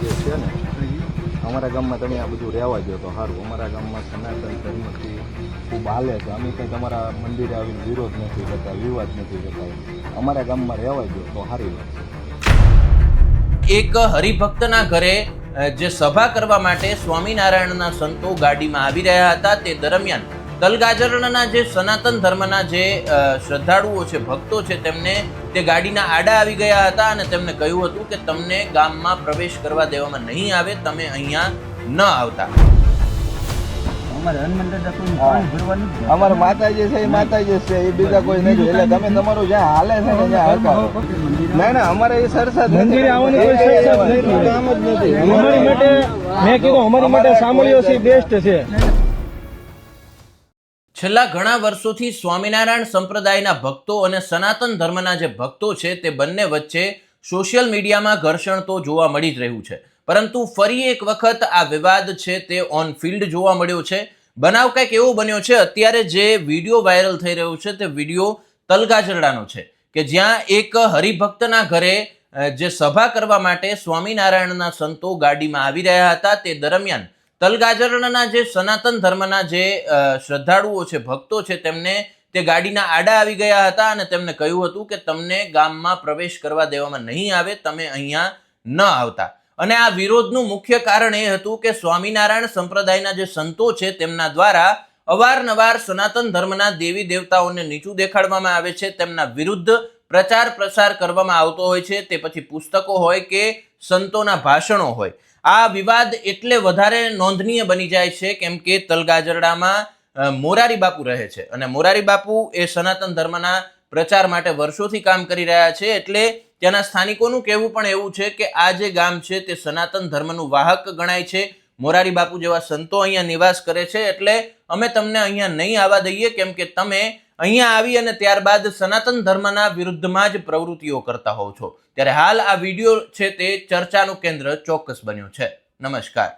જે છે ને. અમારા ગામમાં તમે આ બધું રહેવા દો તો સારું. અમારા ગામમાં સનાતન ધર્મથી ખૂબ હાલે છે. અમે કંઈ તમારા મંદિરે આવીને વિરોધ નથી કરતા, વિવાદ નથી કરતા. અમારા ગામમાં રહેવા દો તો સારી વાત એક હરિભક્તના ઘરે જે સભા કરવા માટે સ્વામિનારાયણના સંતો ગાડીમાં આવી રહ્યા હતા તે દરમિયાન તલગાજરણના જે સનાતન ધર્મના જે શ્રદ્ધાળુઓ છે ભક્તો છે તેમને તે ગાડીના આડા આવી ગયા હતા અને તેમને કહ્યું હતું કે તમને ગામમાં પ્રવેશ કરવા દેવામાં નહીં આવે તમે અહીંયા ન આવતા. અમારે માતાજી છે એ માતાજી છે એ બીજા કોઈ નથી. એટલે તમે તમારું જ્યાં હાલે છે ને ત્યાં હકાવો ના ના અમારે એ સરસાદ નથી. મંદિરે આવવાની કોઈ એ- એ- સરસાદ નથી. કામ જ નથી અમારી માટે મેં કીધું અમારી માટે સાંભળ્યો છે બેસ્ટ છે. છેલ્લા ઘણા વર્ષોથી સ્વામિનારાયણ સંપ્રદાયના ભક્તો અને સનાતન ધર્મના જે ભક્તો છે તે બંને વચ્ચે સોશિયલ મીડિયામાં ઘર્ષણ તો જોવા મળી જ રહ્યું છે. પરંતુ ફરી એક વખત આ વિવાદ છે તે ઓન ફિલ્ડ જોવા મળ્યો છે. બનાવ કંઈક એવો બન્યો છે, અત્યારે જે વીડિયો વાયરલ થઈ રહ્યો છે તે વીડિયો તલગાજરડાનો છે કે જ્યાં એક હરિભક્તના ઘરે જે સભા કરવા માટે સ્વામિનારાયણના સંતો ગાડીમાં આવી રહ્યા હતા તે દરમિયાન તલગાજરણના જે સનાતન ધર્મના જે શ્રદ્ધાળુઓ છે, ભક્તો છે, તેમને તે ગાડીના આડા આવી ગયા હતા અને તેમને કહ્યું હતું કે તમને ગામમાં પ્રવેશ કરવા દેવામાં નહીં આવે, તમે અહીંયા ન આવતા. અને આ વિરોધનું મુખ્ય કારણ એ હતું કે સ્વામિનારાયણ સંપ્રદાયના જે સંતો છે, તેમના દ્વારા અવારનવાર સનાતન ધર્મના દેવી દેવતાઓને નીચું દેખાડવામાં આવે છે, તેમના વિરુદ્ધ પ્રચાર પ્રસાર કરવામાં આવતો હોય છે, તે પછી પુસ્તકો હોય કે સંતોના ભાષણો હોય. આ વિવાદ એટલે વધારે નોંધનીય બની જાય છે કેમ કે તલગાજરડામાં મોરારી બાપુ રહે છે. અને મોરારી બાપુ એ સનાતન ધર્મના પ્રચાર માટે વર્ષોથી કામ કરી રહ્યા છે એટલે ત્યાંના સ્થાનિકોનું કહેવું પણ એવું છે કે આ જે ગામ છે તે સનાતન ધર્મનું વાહક ગણાય છે. મોરારી બાપુ જેવા સંતો અહીંયા નિવાસ કરે છે એટલે અમે તમને અહીંયા નહીં આવવા દઈએ, કેમ કે તમે અહીંયા આવી અને ત્યારબાદ સનાતન ધર્મના વિરુદ્ધમાં જ પ્રવૃત્તિઓ કરતા હોવ છો. ત્યારે હાલ આ વીડિયો છે તે ચર્ચાનું કેન્દ્ર ચોક્કસ બન્યું છે. નમસ્કાર.